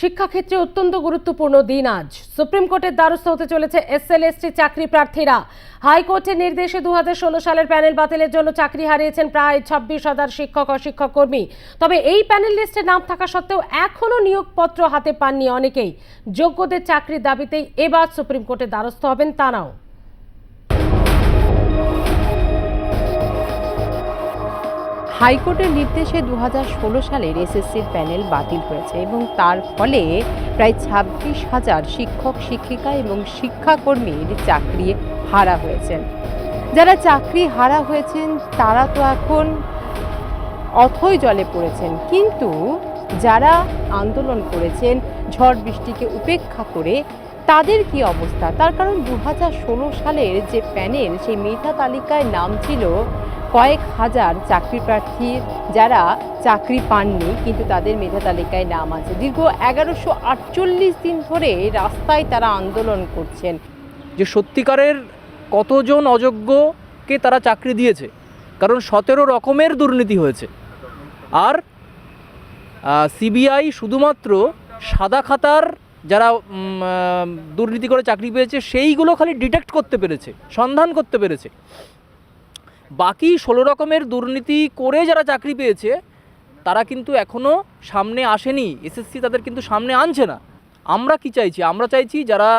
শিক্ষাক্ষেত্রে অত্যন্ত গুরুত্বপূর্ণ দিন আজ। সুপ্রিম কোর্টের দ্বারস্থ হতে চলেছে এসএলএসটি চাকরি প্রার্থীরা। হাইকোর্টের নির্দেশে দু হাজার ষোলো সালের প্যানেল বাতিলের জন্য চাকরি হারিয়েছেন প্রায় ছাব্বিশ হাজার শিক্ষক অশিক্ষক কর্মী তবে এই প্যানেল লিস্টে নাম থাকা সত্ত্বেও এখনও নিয়োগপত্র হাতে পাননি অনেকেই। যোগ্যদের চাকরির দাবিতেই এবার সুপ্রিম কোর্টের দ্বারস্থ হবেন তারাও। হাইকোর্টের নির্দেশে দু হাজার ষোলো সালের এসএসসির প্যানেল বাতিল হয়েছে এবং তার ফলে প্রায় ছাব্বিশ হাজার শিক্ষক, শিক্ষিকা এবং শিক্ষাকর্মীর চাকরি হারা হয়েছেন। যারা চাকরি হারা হয়েছেন, তারা তো এখন অথই জলে পড়েছেন। কিন্তু যারা আন্দোলন করেছেন, ঝড় বৃষ্টিকে উপেক্ষা করে, তাদের কি অবস্থা? তার কারণ দু হাজার ষোলো সালের যে প্যানেল, সেই মেধা তালিকায় নাম ছিল কয়েক হাজার চাকরি প্রার্থী যারা চাকরি পাননি, কিন্তু তাদের মেধা তালিকায় নাম আছে। দীর্ঘ এগারোশো আটচল্লিশ দিন ধরে রাস্তায় তারা আন্দোলন করছেন। যে সত্যিকারের কতজন অযোগ্যকে তারা চাকরি দিয়েছে, কারণ সতেরো রকমের দুর্নীতি হয়েছে। আর সিবিআই শুধুমাত্র সাদা খাতার যারা দুর্নীতি করে চাকরি পেয়েছে, সেইগুলো খালি ডিটেক্ট করতে পেরেছে, সন্ধান করতে পেরেছে। বাকি ষোলো রকমের দুর্নীতি করে যারা চাকরি পেয়েছে, তারা কিন্তু এখনও সামনে আসেনি। এসএসসি তাদের কিন্তু সামনে আনছে না। আমরা কি চাইছি? আমরা চাইছি যারা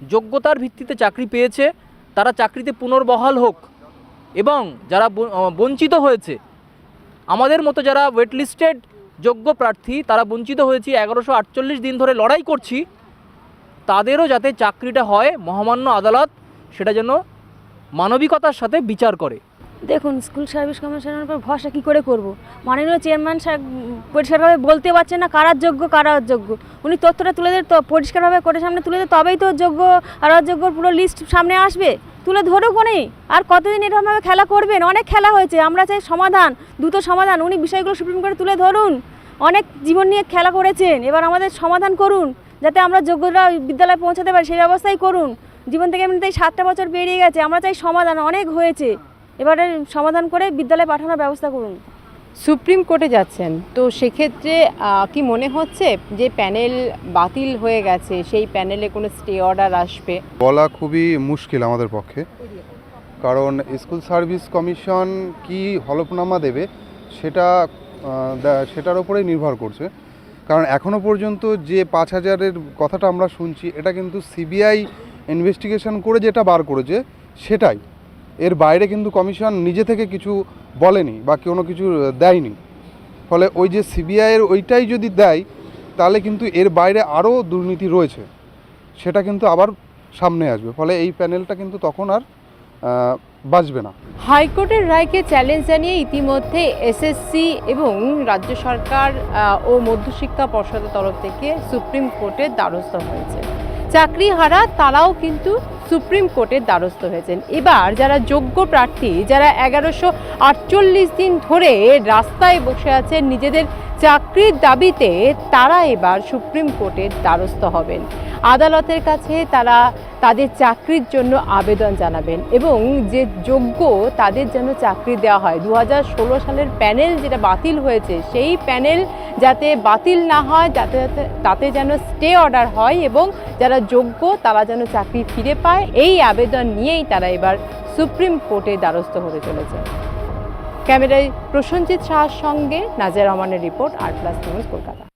যোগ্যতার ভিত্তিতে চাকরি পেয়েছে, তারা চাকরিতে পুনর্বহাল হোক এবং যারা বঞ্চিত হয়েছে, আমাদের মতো যারা ওয়েটলিস্টেড যোগ্য প্রার্থী, তারা বঞ্চিত হয়েছি, এগারোশো আটচল্লিশ দিন ধরে লড়াই করছি, তাদেরও যাতে চাকরিটা হয়, মহামান্য আদালত সেটা যেন মানবিকতার সাথে বিচার করে। দেখুন, স্কুল সার্ভিস কমিশনের উপর ভরসা কী করে করব? মাননীয় চেয়ারম্যান পরিষ্কারভাবে বলতে পারছেন না কারা যোগ্য, কারা অযোগ্য। উনি তথ্যটা তুলে তো পরিষ্কারভাবে কোর্টের সামনে তুলে দেন তবেই তো যোগ্য আর অযোগ্যর পুরো লিস্ট সামনে আসবে। তুলে ধরুক উনি। আর কতদিন এরকমভাবে খেলা করবেন? অনেক খেলা হয়েছে। আমরা চাই সমাধান, দ্রুত সমাধান। উনি বিষয়গুলো সুপ্রিম কোর্টে তুলে ধরুন। অনেক জীবন নিয়ে খেলা করেছেন। এবার আমাদের সমাধান করুন, যাতে আমরা যোগ্যরা বিদ্যালয়ে পৌঁছাতে পারি। সেই ব্যবস্থাই করুন। জীবন থেকে এমনিতেই সাতটা বছর পেরিয়ে গেছে। আমরা চাই সমাধান। অনেক হয়েছে। এবারে সমাধান করে বিদ্যালয়ে পাঠানোর ব্যবস্থা করুন। সুপ্রিম কোর্টে যাচ্ছেন। তো সেক্ষেত্রে কি মনে হচ্ছে যে প্যানেল বাতিল হয়ে গেছে সেই প্যানেলে কোনো স্টে অর্ডার আসবে? বলা খুবই মুশকিল আমাদের পক্ষে। কারণ স্কুল সার্ভিস কমিশন কি হলফনামা দেবে সেটা সেটার উপরেই নির্ভর করছে। কারণ এখনও পর্যন্ত যে পাঁচ হাজারের কথাটা আমরা শুনছি এটা কিন্তু সিবিআই ইনভেস্টিগেশন করে যেটা বার করেছে সেটাই। এর বাইরে কিন্তু কমিশন নিজে থেকে কিছু বলেনি বা কোনো কিছু দেয়নি। ফলে ওই যে সিবিআইয়ের ওইটাই যদি দেয়, তাহলে কিন্তু এর বাইরে আরও দুর্নীতি রয়েছে। সেটা কিন্তু আবার সামনে আসবে। ফলে এই প্যানেলটা কিন্তু তখন আর বাঁচবে না। হাইকোর্টের রায়কে চ্যালেঞ্জ জানিয়ে ইতিমধ্যে এসএসসি এবং রাজ্য সরকার ও মধ্যশিক্ষা পর্ষদের তরফ থেকে সুপ্রিম কোর্টের দ্বারস্থ হয়েছে। চাকরি হারা তারাও কিন্তু সুপ্রিম কোর্টের দ্বারস্থ হয়েছেন। এবার যারা যোগ্য প্রার্থী, যারা এগারোশো আটচল্লিশ দিন ধরে রাস্তায় বসে আছেন নিজেদের চাকরির দাবিতে, তারা এবার সুপ্রিম কোর্টের দ্বারস্থ হবেন। আদালতের কাছে তারা তাদের চাকরির জন্য আবেদন জানাবেন এবং যে যোগ্য তাদের যেন চাকরি দেওয়া হয়। দু হাজার ষোলো সালের প্যানেল যেটা বাতিল হয়েছে, সেই প্যানেল যাতে বাতিল না হয়, যাতে যাতে তাতে যেন স্টে অর্ডার হয় এবং যারা যোগ্য তারা যেন চাকরি ফিরে পায়। এই আবেদন নিয়েই তারা এবার সুপ্রিম কোর্টে দ্বারস্থ হতে চলেছে। ক্যামেরায় প্রসঞ্জিৎ শাহর সঙ্গে নাজের রহমানের রিপোর্ট আট প্লাস নিউজ কলকাতা।